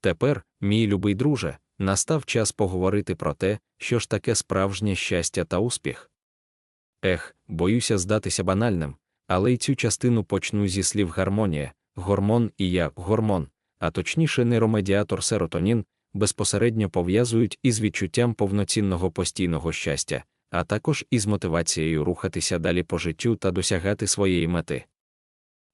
Тепер, мій любий друже, настав час поговорити про те, що ж таке справжнє щастя та успіх. Ех, боюся здатися банальним, але й цю частину почну зі слів гармонія, гормон і я гормон, а точніше нейромедіатор серотонін, безпосередньо пов'язують із відчуттям повноцінного постійного щастя, а також із мотивацією рухатися далі по життю та досягати своєї мети.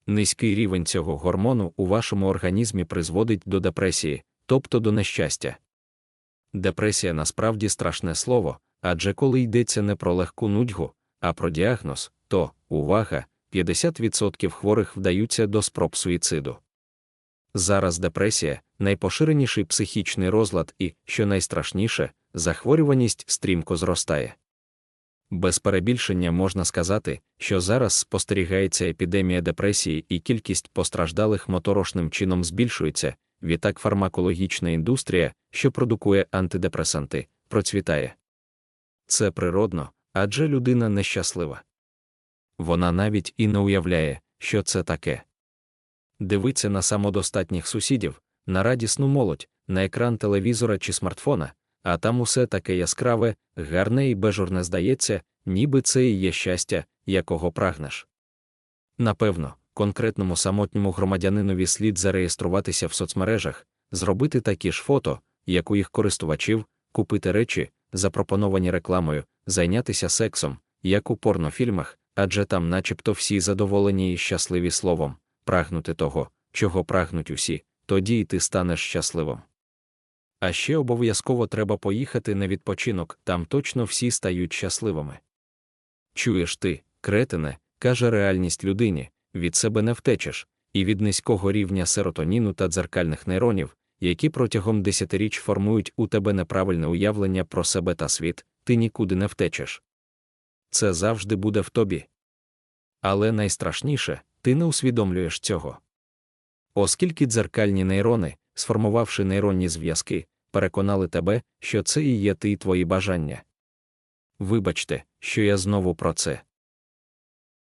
Низький рівень цього гормону у вашому організмі призводить до депресії, тобто до нещастя. Депресія насправді страшне слово, адже коли йдеться не про легку нудьгу, а про діагноз, то, увага, 50% хворих вдаються до спроб суїциду. Зараз депресія найпоширеніший психічний розлад і, що найстрашніше, захворюваність стрімко зростає. Без перебільшення можна сказати, що зараз спостерігається епідемія депресії і кількість постраждалих моторошним чином збільшується, відтак фармакологічна індустрія, що продукує антидепресанти, процвітає. Це природно, адже людина нещаслива. Вона навіть і не уявляє, що це таке. Дивиться на самодостатніх сусідів, на радісну молодь, на екран телевізора чи смартфона, а там усе таке яскраве, гарне і бежурне здається, ніби це і є щастя, якого прагнеш. Напевно, конкретному самотньому громадянинові слід зареєструватися в соцмережах, зробити такі ж фото, як у їх користувачів, купити речі, запропоновані рекламою, зайнятися сексом, як у порнофільмах, адже там начебто всі задоволені і щасливі словом, прагнути того, чого прагнуть усі, тоді і ти станеш щасливим. А ще обов'язково треба поїхати на відпочинок, там точно всі стають щасливими. Чуєш ти, кретине, каже реальність людині, від себе не втечеш, і від низького рівня серотоніну та дзеркальних нейронів, які протягом десятиріч формують у тебе неправильне уявлення про себе та світ, ти нікуди не втечеш. Це завжди буде в тобі. Але найстрашніше, ти не усвідомлюєш цього. Оскільки дзеркальні нейрони, сформувавши нейронні зв'язки, переконали тебе, що це і є ти і твої бажання. Вибачте, що я знову про це.